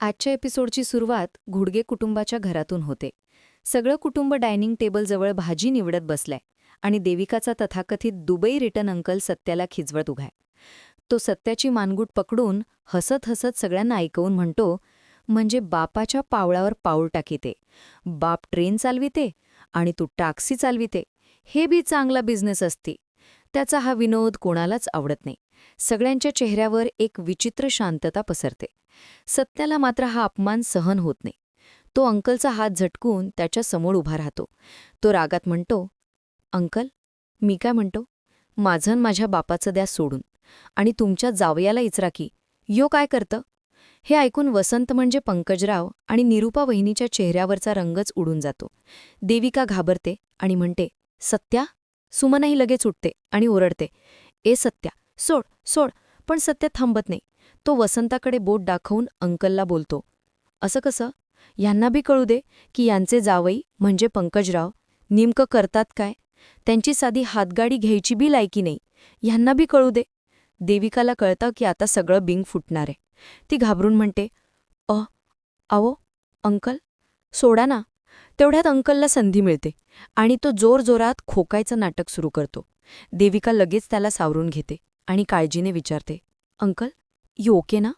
आजच्या एपिसोडची सुरुवात घुडगे कुटुंबाच्या घरातून होते. सगळं कुटुंब डायनिंग टेबलजवळ भाजी निवडत बसलाय आणि देविकाचा तथाकथित दुबई रिटर्न अंकल सत्याला खिजवत उघाय तो सत्याची मानगूट पकडून हसत हसत सगळ्यांना ऐकवून म्हणतो म्हणजे बापाच्या पावळावर पाऊल टाकीते. बाप ट्रेन चालविते आणि तू टॅक्सी चालविते. हे बी चांगला बिझनेस असती. त्याचा हा विनोद कोणालाच आवडत नाही. सगळ्यांच्या चेहऱ्यावर एक विचित्र शांतता पसरते. सत्याला मात्र हा अपमान सहन होत नाही. तो अंकलचा हात झटकून त्याच्यासमोर उभा राहतो. तो रागात म्हणतो अंकल मी काय म्हणतो? माझं माझ्या बापाचं द्या सोडून. आणि तुमच्या जावयाला इचरा की. यो काय करतं हे ऐकून वसंत म्हणजे पंकजराव आणि निरुपा वहिनीच्या चेहऱ्यावरचा रंगच उडून जातो. देविका घाबरते आणि म्हणते सत्या? सुमनही लगेच उठते आणि ओरडते. ए सत्या सोड सोड. पण सत्या थांबत नाही. तो वसंताकडे बोट दाखवून अंकलला बोलतो असं कसं? यांना बी कळू दे की यांचे जावई म्हणजे पंकजराव नेमकं करतात काय? त्यांची साधी हातगाडी घ्यायची बी लायकी नाही. यांना बी कळू दे. देविकाला कळतं की आता सगळं बिंग फुटणार आहे. ती घाबरून म्हणते अ आवो अंकल सोडा ना. तेवढ्यात अंकलला संधी मिळते आणि तो जोरजोरात खोकायचं नाटक सुरू करतो. देविका लगेच त्याला सावरून घेते आणि काळजीने विचारते अंकल यू ओके ना?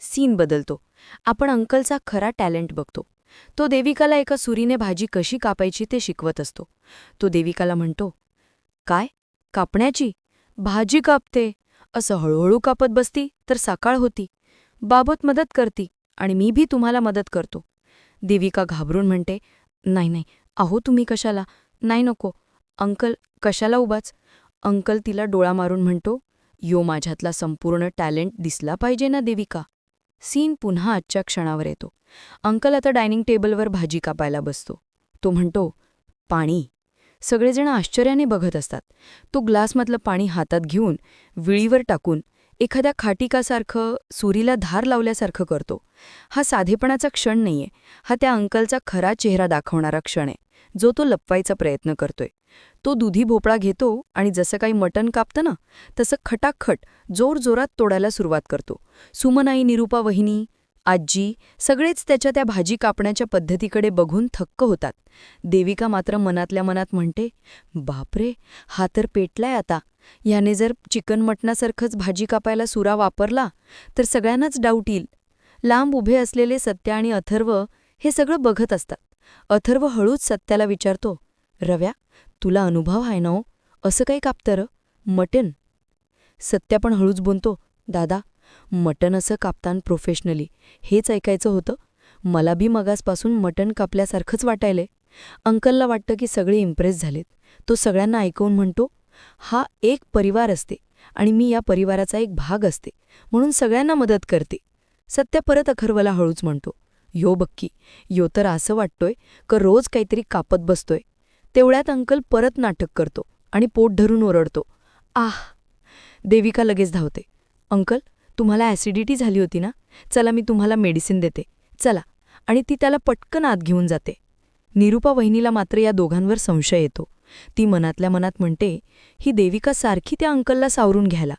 सीन बदलतो. आपण अंकलचा खरा टॅलेंट बघतो. तो देविकाला एका सुरीने भाजी कशी कापायची ते शिकवत असतो. तो देविकाला म्हणतो काय? कापण्याची? भाजी कापते. असं हळूहळू कापत बसती तर सकाळ होती. बाबत मदत करती आणि मी भी तुम्हाला मदत करतो. देविका घाबरून म्हणते नाही नाही. अहो तुम्ही कशाला? नाही नको. अंकल कशाला उभाच? अंकल तिला डोळा मारून म्हणतो यो माझ्यातला संपूर्ण टॅलेंट दिसला पाहिजे ना देविका? सीन पुन्हा आजच्या क्षणावर येतो. अंकल आता डायनिंग टेबलवर भाजी कापायला बसतो. तो म्हणतो पाणी. सगळेजण आश्चर्याने बघत असतात. तो ग्लासमधलं पाणी हातात घेऊन विळीवर टाकून एखाद्या खाटिकासारखं सुरीला धार लावल्यासारखं करतो. हा साधेपणाचा क्षण नाहीये. हा त्या अंकलचा खरा चेहरा दाखवणारा क्षण आहे. जो तो लपवायचा प्रयत्न करतोय. तो दुधी भोपळा घेतो आणि जसं काही मटण कापतं ना तसं खटाखट जोरजोरात तोडायला सुरुवात करतो. सुमनाई निरुपा वहिनी आजी सगळेच त्याच्या त्या भाजी कापण्याच्या पद्धतीकडे बघून थक्क होतात. देविका मात्र मनातल्या मनात म्हणते बापरे हा तर पेटलाय आता. याने जर चिकन मटणासारखंच भाजी कापायला सुरा वापरला तर सगळ्यांनाच डाऊट येईल. लांब उभे असलेले सत्या आणि अथर्व हे सगळं बघत असतात. अथर्व हळूच सत्याला विचारतो रव्या तुला अनुभव आहे ना असं काही कापतं मटन? सत्या पण हळूच बोलतो दादा मटन असं कापतान प्रोफेशनली हेच ऐकायचं होतं. मला बी मगासपासून मटन कापल्यासारखंच वाटायलंय. अंकलला वाटतं की सगळे इम्प्रेस झालेत. तो सगळ्यांना ऐकवून म्हणतो हा एक परिवार असते आणि मी या परिवाराचा एक भाग असते म्हणून सगळ्यांना मदत करते. सत्या परत अखरवला हळूच म्हणतो यो बक्की यो तर असं वाटतोय क रोज काहीतरी कापत बसतोय? तेवढ्यात अंकल परत नाटक करतो आणि पोट धरून ओरडतो. आह देविका लगेच धावते. अंकल तुम्हाला ॲसिडिटी झाली होती ना? चला मी तुम्हाला मेडिसिन देते. चला. आणि ती त्याला पटकन आत घेऊन जाते. निरुपा वहिनीला मात्र या दोघांवर संशय येतो. ती मनातल्या मनात म्हणते ही देविका सारखी त्या अंकलला सावरून घ्यायला.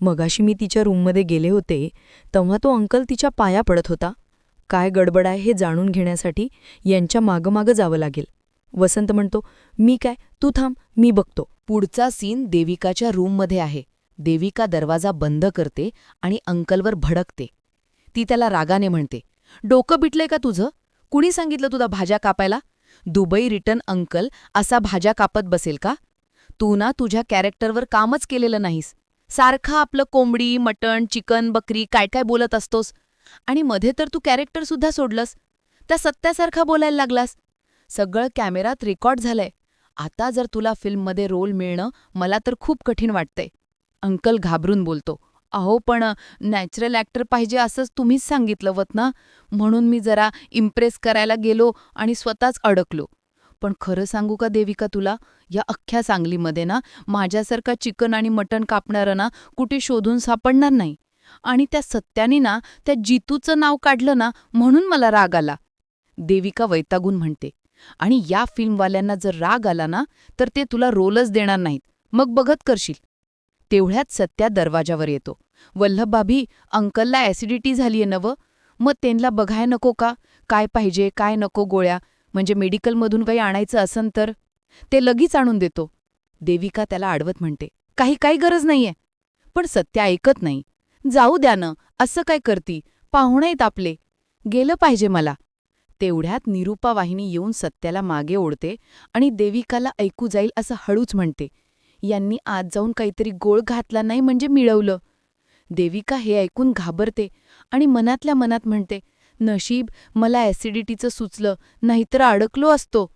मगाशी मी तिच्या रूममध्ये गेले होते तेव्हा तो अंकल तिच्या पाया पडत होता. काय गडबड आहे हे जाणून घेण्यासाठी यांच्या मागमागं जावं लागेल. वसंत म्हणतो मी काय? तू थांब मी बघतो. पुढचा सीन देविकाच्या रूममध्ये आहे. देविका दरवाजा बंद करते आणि अंकलवर भडकते. ती त्याला रागाने म्हणते डोकं बिटलंय का तुझं? कुणी सांगितलं तुला भाज्या कापायला? दुबई रिटर्न अंकल असा भाज्या कापत बसेल का? तू ना तुझ्या कॅरेक्टरवर कामच केलेलं नाहीस. सारखं आपलं कोंबडी मटण चिकन बकरी काय काय बोलत असतोस. आणि मध्ये तर तू कॅरेक्टरसुद्धा सोडलंस. त्या सत्यासारखा बोलायला लागलास. सगळं कॅमेरात रेकॉर्ड झालंय. आता जर तुला फिल्ममध्ये रोल मिळणं मला तर खूप कठीण वाटतंय. अंकल घाबरून बोलतो. अहो पण नॅचरल ॲक्टर पाहिजे असंच तुम्हीच सांगितलं वत ना म्हणून मी जरा इम्प्रेस करायला गेलो आणि स्वतःच अडकलो. पण खरं सांगू का देविका तुला? या अख्ख्या सांगलीमध्ये ना माझ्यासारखा चिकन आणि मटण कापणारं ना कुठे शोधून सापडणार नाही. आणि त्या सत्याने ना त्या जितूचं नाव काढलं ना म्हणून मला राग आला. देविका वैतागून म्हणते आणि या फिल्मवाल्यांना जर राग आला ना तर ते तुला रोलच देणार नाहीत. मग बघत करशील. तेवढ्यात सत्या दरवाजावर येतो. वल्लभबाभी अंकलला ॲसिडिटी झालीये नवं. मग त्यांना बघाय नको का? काय पाहिजे काय नको गोळ्या? म्हणजे मेडिकलमधून काही आणायचं असन तर? ते लगेच आणून देतो. देविका त्याला आडवत म्हणते काही काही गरज नाहीये. पण सत्य ऐकत नाही. जाऊ द्या न असं काय करती? पाहुणे आहेत आपले. गेलं पाहिजे मला. तेवढ्यात निरुपा वाहिनी येऊन सत्याला मागे ओढते आणि देविकाला ऐकू जाईल असं हळूच म्हणते. यांनी आज जाऊन काहीतरी गोळ घातला नाही म्हणजे मिळवलं. देविका हे ऐकून घाबरते आणि मनातल्या मनात म्हणते नशीब मला ॲसिडिटीचं सुचलं नाहीतर अडकलो असतो.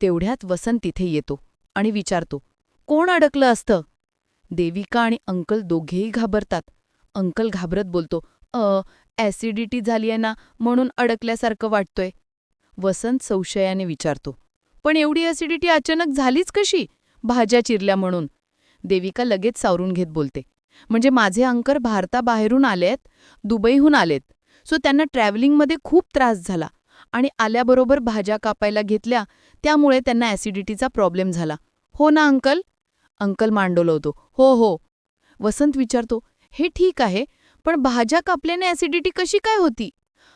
तेवढ्यात वसंत तिथे येतो आणि विचारतो कोण अडकलं असतं? देविका आणि अंकल दोघेही घाबरतात. अंकल घाबरत बोलतो अ ॲसिडिटी झालीये ना म्हणून अडकल्यासारखं वाटतोय. वसंत संशयाने विचारतो पण एवढी ॲसिडिटी अचानक झालीच कशी? भाज्या चिरल्या म्हणून. देविका लगेच सावरून घेत बोलते म्हणजे माझे अंकर भारताबाहेरून आलेत दुबईहून आलेत. सो त्यांना ट्रॅव्हलिंगमध्ये खूप त्रास झाला आणि आल्याबरोबर भाज्या कापायला घेतल्या त्यामुळे त्यांना ॲसिडिटीचा प्रॉब्लेम झाला. हो ना अंकल? अंकल मांडवलवतो हो हो. वसंत विचारतो हे ठीक आहे पण भाज्या कापल्याने ॲसिडिटी कशी काय होती?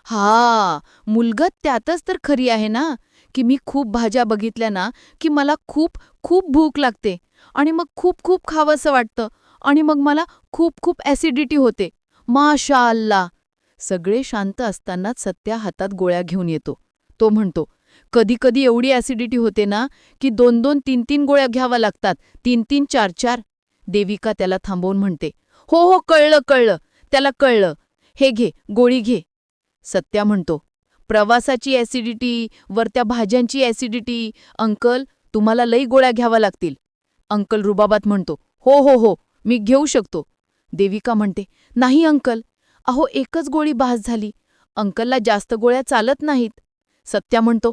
हा मुलगत त्यातच तर खरी आहे ना? की मी खूप भाज्या बघितल्या ना की मला खूप खूप भूक लागते. आणि मग खूप खूप खावंसं वाटतं. आणि मग मला खूप खूप ॲसिडिटी होते. माशा अल्ला सगळे शांत असतानाच सत्या हातात गोळ्या घेऊन येतो. तो म्हणतो कधी कधी एवढी ॲसिडिटी होते ना की दोन दोन तीन तीन गोळ्या घ्याव्या लागतात. तीन तीन चार चार. देविका त्याला थांबवून म्हणते हो हो कळलं कळलं. त्याला कळलं. हे घे गोळी घे. सत्या म्हणतो. प्रवासाची ॲसिडिटी वर त्या भाज्यांची ॲसिडिटी अंकल तुम्हाला लई गोळ्या घ्याव्या लागतील. अंकल रुबाबात म्हणतो हो हो हो मी घेऊ शकतो. देविका म्हणते नाही अंकल अहो एकच गोळी बास झाली. अंकलला जास्त गोळ्या चालत नाहीत. सत्या म्हणतो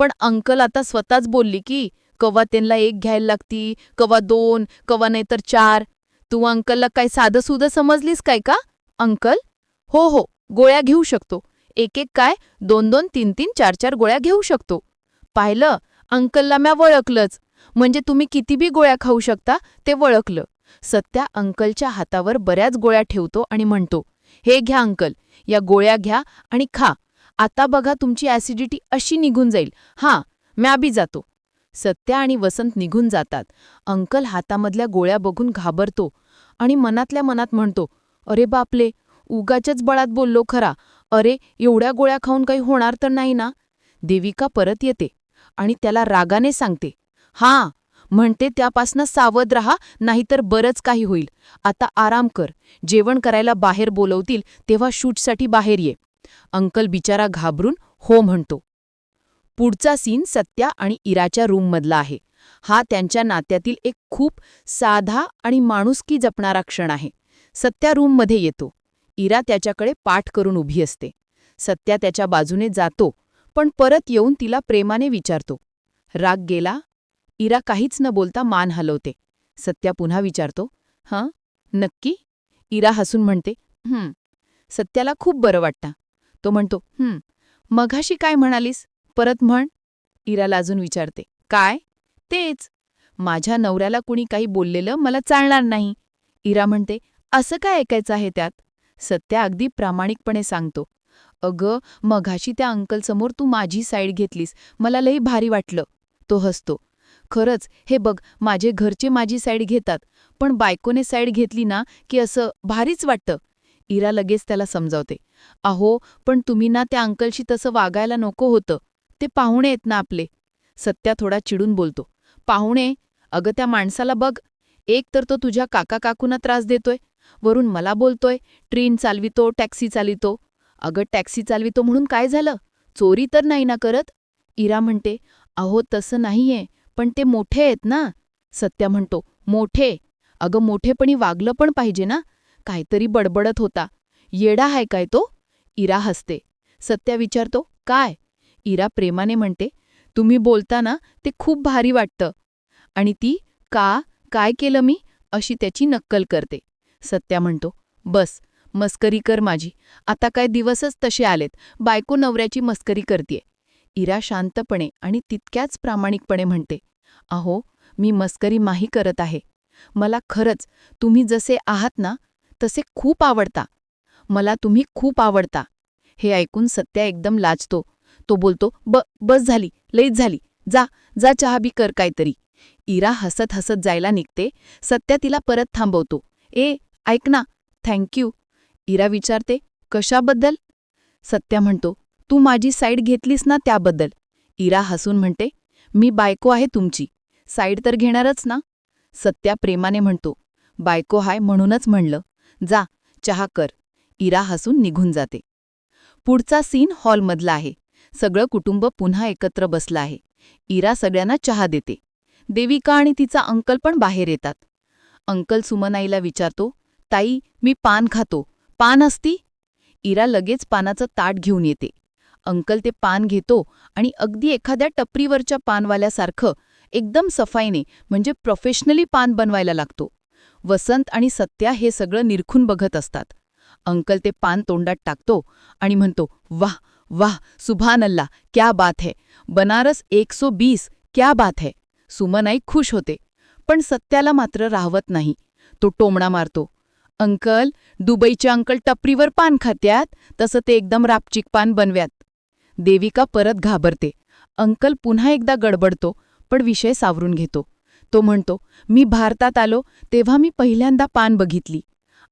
पण अंकल आता स्वतःच बोलली की कवा त्यांना एक घ्यायला लागती कवा दोन कवा नाही तर चार. तू अंकलला काय साधंसुधं समजलीस काय का अंकल? हो हो गोळ्या घेऊ शकतो. एक एक काय दोन दोन तीन तीन चार चार गोळ्या घेऊ शकतो. पाहिलं? अंकलला म्या वळखलंच. म्हणजे तुम्ही किती बी गोळ्या खाऊ शकता ते वळखलं. सत्या अंकलच्या हातावर बऱ्याच गोळ्या ठेवतो आणि म्हणतो हे घ्या अंकल या गोळ्या घ्या आणि खा. आता बघा तुमची ॲसिडिटी अशी निघून जाईल. हां म्या बी जातो. सत्या आणि वसंत निघून जातात. अंकल हातामधल्या गोळ्या बघून घाबरतो आणि मनातल्या मनात म्हणतो अरे बापले उगाच्याच बळात बोललो खरा. अरे एवढ्या गोळ्या खाऊन काही होणार तर नाही ना? देविका परत येते आणि त्याला रागाने सांगते हां म्हणते त्यापासनं सावध रहा नाहीतर बरंच काही होईल. आता आराम कर. जेवण करायला बाहेर बोलवतील तेव्हा शूटसाठी बाहेर ये. अंकल बिचारा घाबरून हो म्हणतो. पुढचा सीन सत्या आणि इराच्या रूममधला आहे. हा त्यांच्या नात्यातील एक खूप साधा आणि माणुसकी जपणारा क्षण आहे. सत्या रूममध्ये येतो. इरा त्याच्याकडे पाठ करून उभी असते. सत्या त्याच्या बाजूने जातो पण परत येऊन तिला प्रेमाने विचारतो. राग गेला? इरा काहीच न बोलता मान हलवते. सत्या पुन्हा विचारतो हं? नक्की? इरा हसून म्हणते हं. सत्याला खूप बरं वाटतं. तो म्हणतो हं. मघाशी काय म्हणालीस? परत म्हण. इरा लाजून विचारते काय? तेच. माझ्या नवऱ्याला कुणी काही बोललेलं मला चालणार नाही. इरा म्हणते असं काय ऐकायचं आहे त्यात? सत्या अगदी प्रामाणिकपणे सांगतो. अगं मघाशी त्या अंकलसमोर तू माझी साईड घेतलीस. मला लई भारी वाटलं. तो हसतो. खरंच हे बघ माझे घरचे माझी साईड घेतात. पण बायकोने साईड घेतली ना की असं भारीच वाटतं. इरा लगेच त्याला समजावते. अहो पण तुम्ही ना त्या अंकलशी तसं वागायला नको होतं. ते पाहुणे आहेत ना आपले. सत्या थोडा चिडून बोलतो. पाहुणे अगं त्या माणसाला बघ. एक तर तो तुझ्या काका काकूंना त्रास देतोय. वरून मला बोलतोय ट्रेन चालवितो टॅक्सी चालवितो. अगं टॅक्सी चालवितो म्हणून काय झालं? चोरी तर नाही ना करत? इरा म्हणते अहो तसं नाहीये पण ते मोठे आहेत ना. सत्या म्हणतो मोठे? अगं मोठेपणी वागलं पण पाहिजे ना? काहीतरी बडबडत होता. येडा आहे काय तो? इरा हसते. सत्या विचारतो काय? इरा प्रेमाने म्हणते तुम्ही बोलताना ते खूप भारी वाटतं. आणि ती का? काय केलं मी? अशी त्याची नक्कल करते. सत्या म्हणतो. बस मस्करी कर माझी. आता काय दिवसच तसे आलेत. बायको नवऱ्याची मस्करी करतीये. इरा शांतपणे आणि तितक्याच प्रामाणिकपणे म्हणते. अहो मी मस्करी माही करत आहे. मला खरंच तुम्ही जसे आहात ना तसे खूप आवडता. मला तुम्ही खूप आवडता. हे ऐकून सत्या एकदम लाजतो. तो बोलतो ब बस झाली लईच झाली. जा जा चहा बी कर काहीतरी. इरा हसत हसत जायला निघते. सत्या तिला परत थांबवतो. ए ऐक ना थँक्यू इरा विचारते कशाबद्दल? सत्या म्हणतो तू माझी साईड घेतलीस ना त्याबद्दल. इरा हसून म्हणते मी बायको आहे तुमची. साईड तर घेणारच ना? सत्या प्रेमाने म्हणतो बायको हाय म्हणूनच म्हणलं. जा चहा कर. इरा हसून निघून जाते. पुढचा सीन हॉलमधला आहे. सगळं कुटुंब पुन्हा एकत्र बसलं आहे. इरा सगळ्यांना चहा देते. देविका आणि तिचा अंकल पण बाहेर येतात. अंकल सुमनाईला विचारतो ताई मी पान खातो. पान असती? इरा लगेच पानाचं ताट घेऊन येते. अंकल ते पान घेतो आणि अगदी एखाद्या टपरीवरच्या पानवाल्यासारखं एकदम सफाईने म्हणजे प्रोफेशनली पान बनवायला लागतो. वसंत आणि सत्या हे सगळं निरखून बघत असतात. अंकल ते पान तोंडात टाकतो आणि म्हणतो वाह वाह सुभान अल्ला क्या बात है! बनारस एक सो बीस क्या बात है! सुमनाई खुश होते पण सत्याला मात्र राहवत नाही. तो टोमणा मारतो. अंकल दुबईचे अंकल टपरीवर पान खात्यात तसं ते एकदम रापचिक पान बनव्यात. देविका परत घाबरते. अंकल पुन्हा एकदा गडबडतो पण विषय सावरून घेतो. तो म्हणतो मी भारतात आलो तेव्हा मी पहिल्यांदा पान बघितली.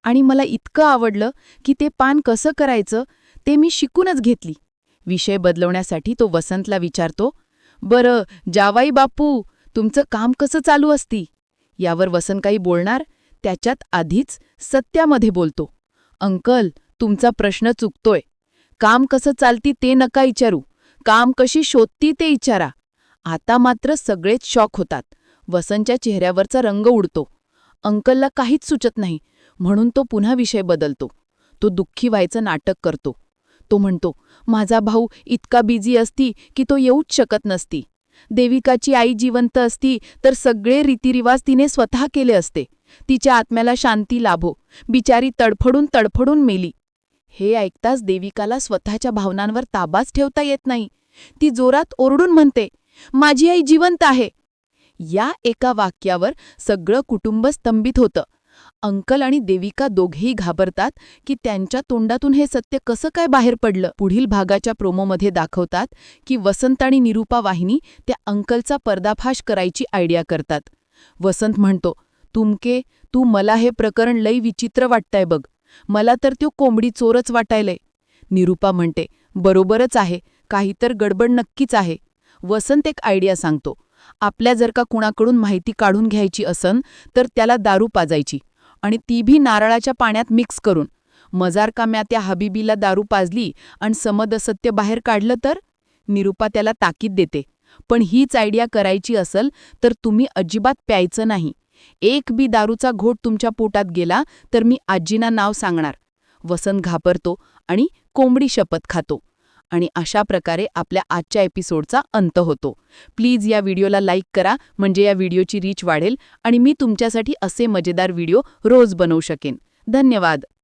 आणि मला इतकं आवडलं की ते पान कसं करायचं ते मी शिकूनच घेतली. विषय बदलवण्यासाठी तो वसंतला विचारतो बरं जावाई बापू तुमचं काम कसं चालू असती? यावर वसंत काही बोलणार त्याच्यात आधीच सत्यामध्ये बोलतो. अंकल तुमचा प्रश्न चुकतोय. काम कसं चालती ते नका विचारू. काम कशी शोधती ते विचारा. आता मात्र सगळेच शॉक होतात. वसंतच्या चेहऱ्यावरचा रंग उडतो. अंकलला काहीच सुचत नाही. म्हणून तो पुन्हा विषय बदलतो. तो दुःखी व्हायचं नाटक करतो. तो म्हणतो माझा भाऊ इतका बिझी असती की तो येऊच शकत नसती. देविकाची आई जिवंत असती तर सगळे रीतिरिवाज तिने स्वतः केले असते. तिच्या आत्म्याला शांती लाभो. बिचारी तडफडून तडफडून मेली. हे ऐकताच देविकाला स्वतःच्या भावनांवर ताबाच ठेवता येत नाही. ती जोरात ओरडून म्हणते माझी आई जिवंत आहे. या एका वाक्यावर सगळं कुटुंब स्तंभित होतं. अंकल आणि देविका दोघेही घाबरतात की त्यांच्या तोंडातून हे सत्य कसं काय बाहेर पडलं. पुढील भागाच्या प्रोमोमध्ये दाखवतात की वसंत आणि निरूपा वाहिनी त्या अंकलचा पर्दाफाश करायची आयडिया करतात. वसंत म्हणतो तुमके तू मला हे प्रकरण लई विचित्र वाटतंय बघ. मला तर त्यो कोंबडी चोरच वाटायलंय. निरूपा म्हणते बरोबरच आहे. काहीतर गडबड नक्कीच आहे. वसंत एक आयडिया सांगतो. आपल्या जर का कुणाकडून माहिती काढून घ्यायची असन तर त्याला दारू पाजायची. आणि ती भी नारळाच्या पाण्यात मिक्स करून. मजार का म्या त्या हबीबीला दारू पाजली आणि समदसत्य बाहेर काढलं तर? निरूपा त्याला ताकीद देते. पण हीच आयडिया करायची असल तर तुम्ही अजिबात प्यायचं नाही. एक बी दारूचा घोट तुमच्या पोटात गेला तर मी आजीना नाव सांगणार. वसंत घाबरतो आणि कोंबडी शपथ खातो. आणि अशा प्रकारे आपल्या आजच्या एपिसोडचा अंत होतो. प्लीज या व्हिडिओला लाईक करा म्हणजे या व्हिडिओची रीच वाढेल आणि मी तुमच्यासाठी असे मजेदार व्हिडिओ रोज बनवू शकेन. धन्यवाद.